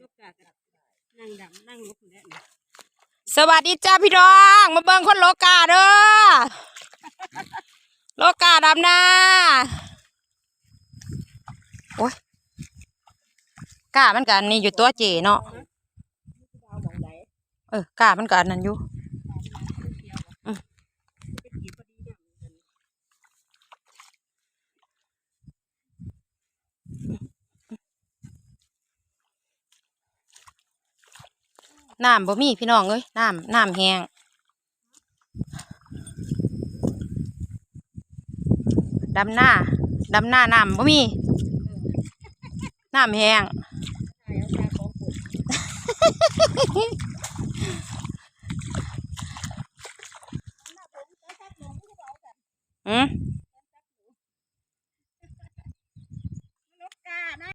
นั่งดำนั่งลุกแล้วนี่สวัสดีจ้าพี่น้อง มาเบิ่งคนโลกาเด้อโลกาดำนาโอ้ยกามันกันนี่อยู่ตัวเจเนาะเอองไหนเออกามันกันนั่นอยู่ อืม เป็นกี่พอดีเนี่ยมัน น้ำบ่มีพี่น้องเอ้ยน้ำน้ำแห้งดำหน้าดำหน้าน้ำบ่มีน้ำแห้งอืม